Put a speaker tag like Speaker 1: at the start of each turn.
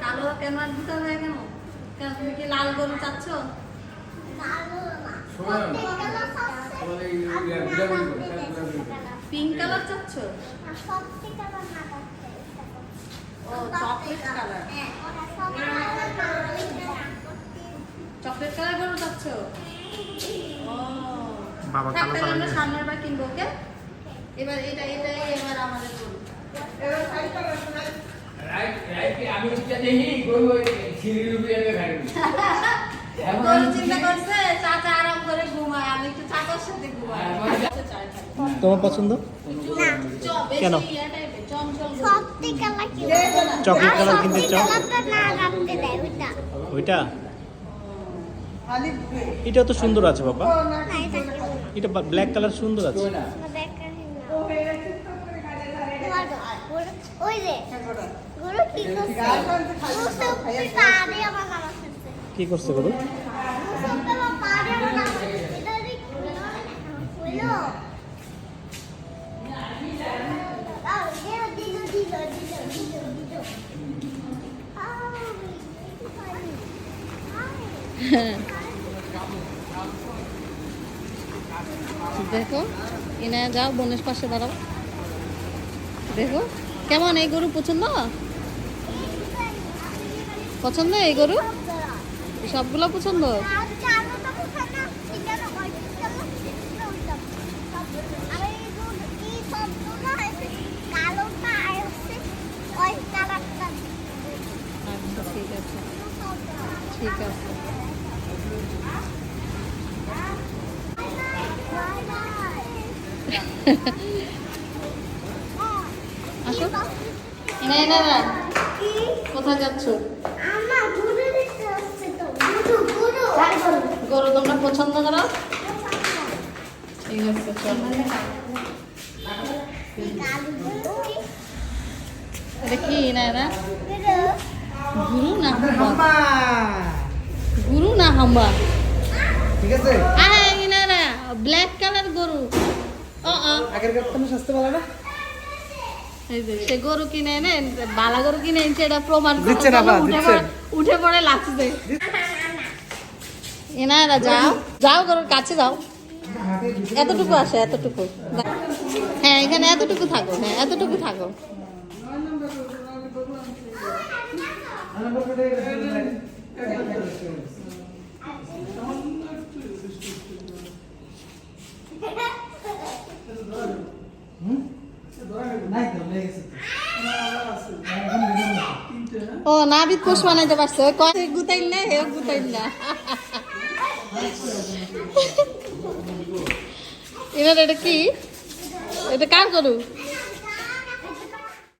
Speaker 1: কালো কেন আর দুটো হয়ে কেন কেন তুমি কি লাল গরু চাচ্ছ পিঙ্ক কালার চাচ্ছ? ও চকলেট কালার চকলেট কালার গরু চাচ্ছ?
Speaker 2: বাবা কালো
Speaker 1: তাহলে আমরা সামনের বার কিনবো ওকে? এবার এটা এটাই এবার আমাদের গরু।
Speaker 3: আমি হ্যাঁ।
Speaker 2: তোমার পছন্দ? কেন?
Speaker 4: কি?
Speaker 2: চকলেট কালার কিনতে চাও?
Speaker 4: ওইটা।
Speaker 2: এটা তো সুন্দর আছে বাবা।
Speaker 4: এটা
Speaker 2: ব্ল্যাক কালার সুন্দর আছে।
Speaker 4: ওই রে গরু কি করছে আমার নামা খেলছে
Speaker 2: কি করছে
Speaker 1: দেখো এনে যাও, বোনের পাশে দাঁড়াও। দেখো, কেমন এই গরু? পছন্দ? পছন্দ এই গরু? সবগুলো পছন্দ? আচ্ছা ঠিক আছে। ঠিক আছে। কোথায় যাচ্ছ? গরু তোমরা পছন্দ করো? ঠিক আছে চলো। এটা কি না না গুরু না হাম্বা? গুরু না হাম্বা?
Speaker 5: ঠিক আছে।
Speaker 1: আরে না না ব্ল্যাক কালার গরু। ও
Speaker 5: আগের কাপ্তানে স্বাস্থ্য ভালো না।
Speaker 1: এই যে সে গরু কিনে এনে বালা গরু কিনে এনেছে এটা প্রমাণ। পড়ে- উঠে পড়ে লাগছে। এনারা যাও। যাও গরুর কাছে যাও। এতটুকু আসে, এতটুকু। হ্যাঁ এখানে এতটুকু থাকো হ্যাঁ এতটুকু থাকো।
Speaker 5: নাই তো লেগে গেছে
Speaker 1: ও পোষ বানাইতে পারছে। কয় গুতাইল না, হে গুতাইল না। এবার এটা কি? এটা কার গরু?